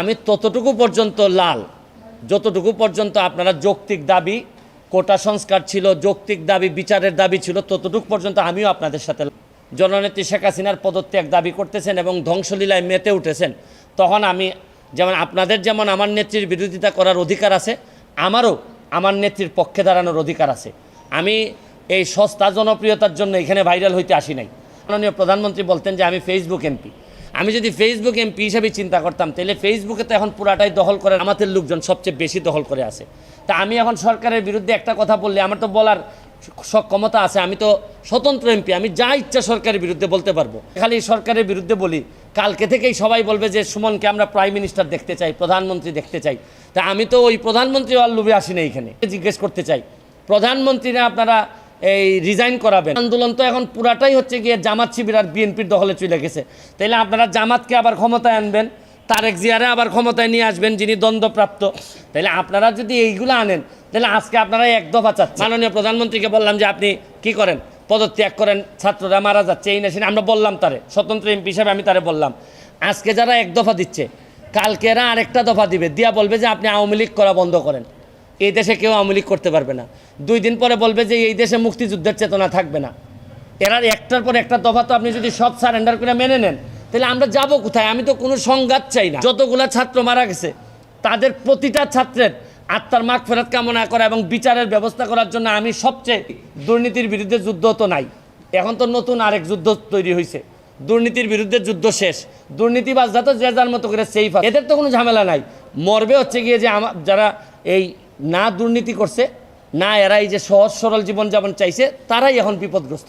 আমি ততটুকু পর্যন্ত লাল। যতটুকু পর্যন্ত আপনারা যৌক্তিক দাবি, কোটা সংস্কার ছিল, যৌক্তিক দাবি, বিচারের দাবি ছিল, ততটুকু পর্যন্ত আমিও আপনাদের সাথে জননেত্রী শেখ হাসিনার পদত্যাগ দাবি করতেছেন এবং ধ্বংসলীলায় মেতে উঠেছেন। তখন আমি, যেমন আপনাদের যেমন আমার নেত্রীর বিরোধিতা করার অধিকার আছে, আমারও আমার নেত্রীর পক্ষে দাঁড়ানোর অধিকার আছে। আমি এই সস্তা জনপ্রিয়তার জন্য এখানে ভাইরাল হইতে আসি নাই। মাননীয় প্রধানমন্ত্রী বলতেন যে আমি ফেসবুক এমপি। আমি যদি ফেসবুক এমপি হিসাবে চিন্তা করতাম, তাহলে ফেসবুকে তো এখন পুরাটাই দখল করে আমাদের লোকজন সবচেয়ে বেশি দখল করে আছে। তা আমি এখন সরকারের বিরুদ্ধে একটা কথা বললে আমার তো বলার সক্ষমতা আছে, আমি তো স্বতন্ত্র এমপি আমি যা ইচ্ছা সরকারের বিরুদ্ধে বলতে পারব। খালি সরকারের বিরুদ্ধে বলি, কালকে থেকেই সবাই বলবে যে সুমনকে আমরা প্রাইম মিনিস্টার দেখতে চাই, প্রধানমন্ত্রী দেখতে চাই। তা আমি তো ওই প্রধানমন্ত্রী আর লোভে আসি না এখানে, জিজ্ঞেস করতে চাই। প্রধানমন্ত্রীরা আপনারা এই রিজাইন করাবেন। আন্দোলন তো এখন পুরাটাই হচ্ছে গিয়ে জামাত শিবির আর বিএনপির দখলে চলে গেছে। তাইলে আপনারা জামাতকে আবার ক্ষমতায় আনবেন, তারেক জিয়ারে আবার ক্ষমতায় নিয়ে আসবেন যিনি দ্বন্দ্বপ্রাপ্ত। তাহলে আপনারা যদি এইগুলো আনেন তাহলে আজকে আপনারা এক দফা চাচ্ছেন। মাননীয় প্রধানমন্ত্রীকে বললাম যে আপনি কি করেন? পদত্যাগ করেন, ছাত্ররা মারা যাচ্ছে, এই নেশিন আমরা বললাম তারে, স্বতন্ত্র এমপি হিসাবে আমি তারে বললাম। আজকে যারা এক দফা দিচ্ছে, কালকে এরা আরেকটা দফা দিবে, দিয়া বলবে যে আপনি আওয়ামী লীগ করা বন্ধ করেন। এই দেশে কেউ আওয়ামী লীগ করতে পারবে না। দুই দিন পরে বলবে যে এই দেশে মুক্তিযুদ্ধের চেতনা থাকবে না। এরা একটার পর একটা দফা তো আপনি যদি সব সারেন্ডার করে মেনে নেন, তাহলে আমরা যাব কোথায়? আমি তো কোনো সংঘাত চাই না। যতগুলা ছাত্র মারা গেছে, তাদের প্রতিটা ছাত্রের আত্মার মাগ ফেরত কামনা করা এবং বিচারের ব্যবস্থা করার জন্য আমি সবচেয়ে দুর্নীতির বিরুদ্ধে যুদ্ধ তো নাই। এখন তো নতুন আরেক যুদ্ধ তৈরি হয়েছে দুর্নীতির বিরুদ্ধে যুদ্ধ শেষ। দুর্নীতিবাজরা তো যে যার মতো করে সেফ এদের তো কোনো ঝামেলা নাই। মরবে হচ্ছে গিয়ে যে আমার যারা এই না দুর্নীতি করছে না এরা এই যে সহজ সরল জীবনযাপন চাইছে তারাই এখন বিপদগ্রস্ত।